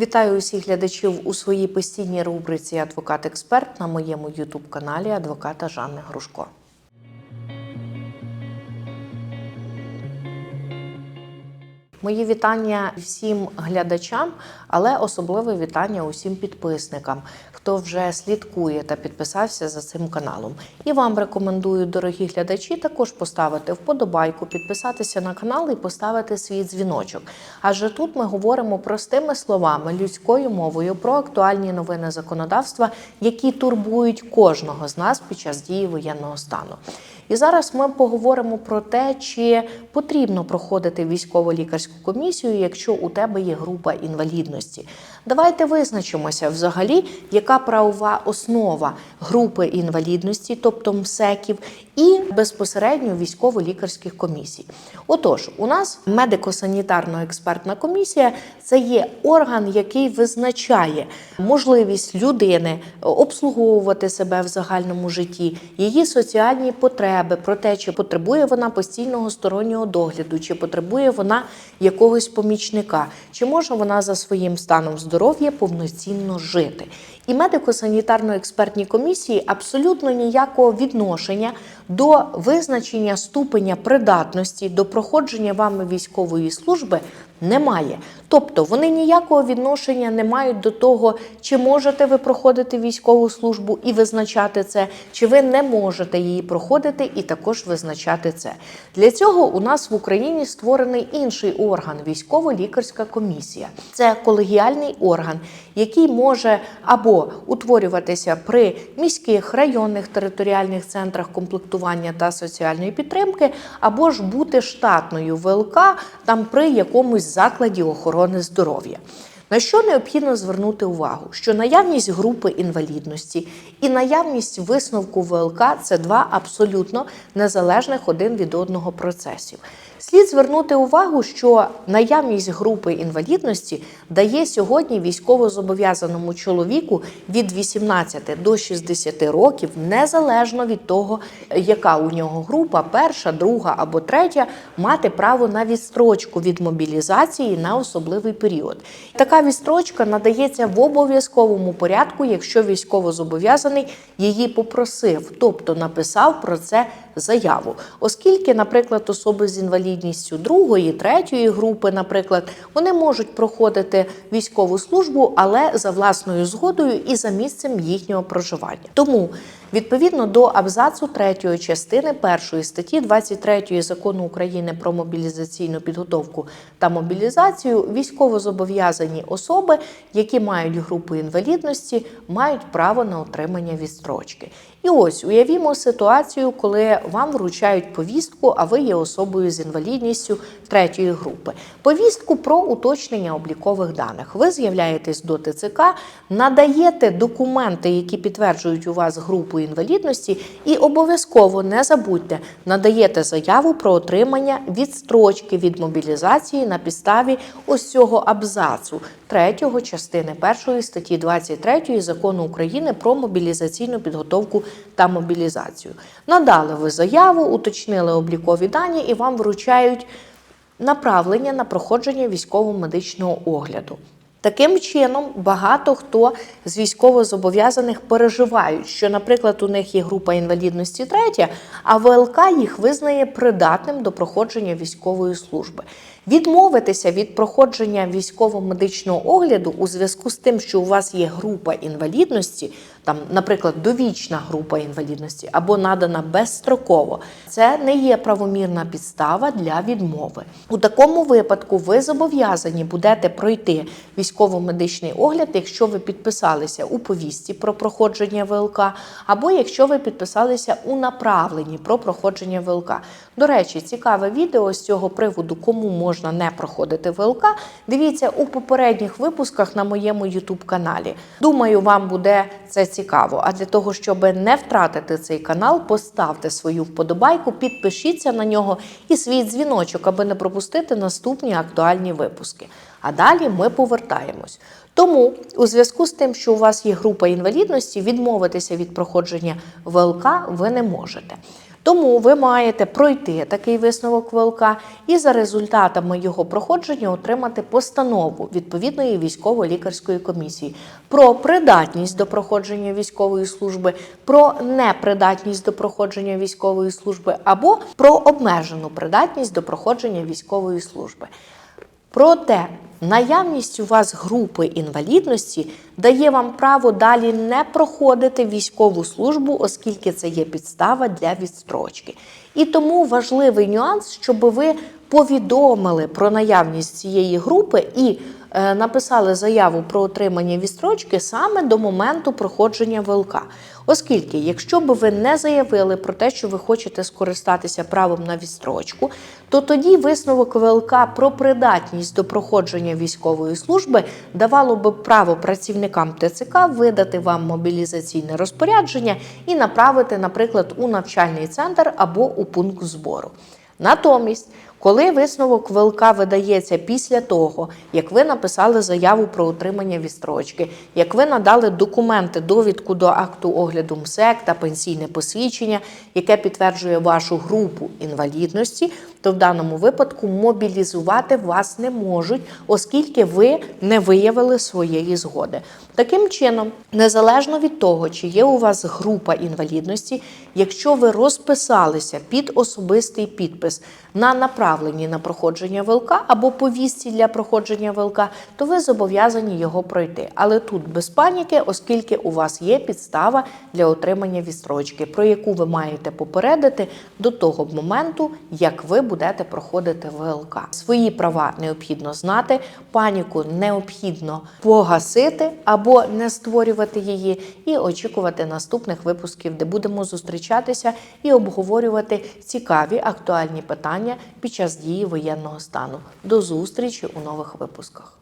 Вітаю усіх глядачів у своїй постійній рубриці Адвокат-експерт на моєму ютуб-каналі адвоката Жанни Грушко. Мої вітання всім глядачам, але особливе вітання усім підписникам, хто вже слідкує та підписався за цим каналом. І вам рекомендую, дорогі глядачі, також поставити вподобайку, підписатися на канал і поставити свій дзвіночок. Адже тут ми говоримо простими словами, людською мовою про актуальні новини законодавства, які турбують кожного з нас під час дії воєнного стану. І зараз ми поговоримо про те, чи потрібно проходити військово-лікарську комісію, якщо у тебе є група інвалідності. Давайте визначимося взагалі, яка правова основа групи інвалідності, тобто МСЕКів, і безпосередньо військово-лікарських комісій. Отож, у нас медико-санітарно-експертна комісія це є орган, який визначає можливість людини обслуговувати себе в загальному житті, її соціальні потреби, про те, чи потребує вона постійного стороннього догляду, чи потребує вона якогось помічника, чи може вона за своїм станом здоров'я повноцінно жити. І медико-санітарно-експертні комісії абсолютно ніякого відношення до визначення ступеня придатності до проходження вами військової служби немає. Тобто вони ніякого відношення не мають до того, чи можете ви проходити військову службу і визначати це, чи ви не можете її проходити і також визначати це. Для цього у нас в Україні створений інший орган військово-лікарська комісія. Це колегіальний орган, який може або утворюватися при міських районних територіальних центрах комплектування та соціальної підтримки, або ж бути штатною ВЛК там при якомусь закладі охорони здоров'я. На що необхідно звернути увагу? Що наявність групи інвалідності і наявність висновку ВЛК це два абсолютно незалежних один від одного процесів. Слід звернути увагу, що наявність групи інвалідності дає сьогодні військовозобов'язаному чоловіку від 18 до 60 років, незалежно від того, яка у нього група, перша, друга або третя, мати право на відстрочку від мобілізації на особливий період. Така відстрочка надається в обов'язковому порядку, якщо військовозобов'язаний її попросив, тобто написав про це заяву. Оскільки, наприклад, особи з інвалідністю другої, третьої групи, наприклад, вони можуть проходити військову службу, але за власною згодою і за місцем їхнього проживання. Тому Відповідно до абзацу 3 частини 1 статті 23 закону України про мобілізаційну підготовку та мобілізацію військовозобов'язані особи, які мають групу інвалідності, мають право на отримання відстрочки. І ось уявімо ситуацію, коли вам вручають повістку, а ви є особою з інвалідністю третьої групи. Повістку про уточнення облікових даних. Ви з'являєтесь до ТЦК, надаєте документи, які підтверджують у вас групу інвалідності, і обов'язково не забудьте, надаєте заяву про отримання відстрочки від мобілізації на підставі ось цього абзацу 3 частини 1 статті 23 закону України про мобілізаційну підготовку та мобілізацію. Надали ви заяву, уточнили облікові дані і вам вручають направлення на проходження військово-медичного огляду. Таким чином, багато хто з військовозобов'язаних переживають, що, наприклад, у них є група інвалідності третя, а ВЛК їх визнає придатним до проходження військової служби. Відмовитися від проходження військово-медичного огляду у зв'язку з тим, що у вас є група інвалідності, там, наприклад, довічна група інвалідності або надана безстроково, це не є правомірна підстава для відмови. У такому випадку ви зобов'язані будете пройти військово-медичний огляд, якщо ви підписалися у повістці про проходження ВЛК, або якщо ви підписалися у направленні про проходження ВЛК. До речі, цікаве відео з цього приводу, кому можна не проходити ВЛК. Дивіться у попередніх випусках на моєму YouTube каналі. Думаю, вам буде це цікаво. А для того, щоб не втратити цей канал, поставте свою вподобайку, підпишіться на нього і свій дзвіночок, аби не пропустити наступні актуальні випуски. А далі ми повертаємось. Тому, у зв'язку з тим, що у вас є група інвалідності, відмовитися від проходження ВЛК ви не можете. Тому ви маєте пройти такий висновок ВЛК і за результатами його проходження отримати постанову відповідної військово-лікарської комісії про придатність до проходження військової служби, про непридатність до проходження військової служби або про обмежену придатність до проходження військової служби. Проте наявність у вас групи інвалідності дає вам право далі не проходити військову службу, оскільки це є підстава для відстрочки. І тому важливий нюанс, щоб ви повідомили про наявність цієї групи і е, написали заяву про отримання відстрочки саме до моменту проходження ВЛК. Оскільки, якщо б ви не заявили про те, що ви хочете скористатися правом на відстрочку, то тоді висновок ВЛК про придатність до проходження військової служби давало би право працівникам ТЦК видати вам мобілізаційне розпорядження і направити, наприклад, у навчальний центр або у пункт збору. Натомість, коли висновок ВЛК видається після того, як ви написали заяву про отримання відстрочки, як ви надали документи, довідку до акту огляду МСЕК та пенсійне посвідчення, яке підтверджує вашу групу інвалідності, то в даному випадку мобілізувати вас не можуть, оскільки ви не виявили своєї згоди. Таким чином, незалежно від того, чи є у вас група інвалідності, якщо ви розписалися під особистий підпис на направленні на проходження ВЛК або повістці для проходження ВЛК, то ви зобов'язані його пройти. Але тут без паніки, оскільки у вас є підстава для отримання відстрочки, про яку ви маєте попередити до того моменту, як ви будете проходити ВЛК. Свої права необхідно знати, паніку необхідно погасити або не створювати її, і очікувати наступних випусків, де будемо зустрічатися і обговорювати цікаві актуальні питання під час дії воєнного стану. До зустрічі у нових випусках.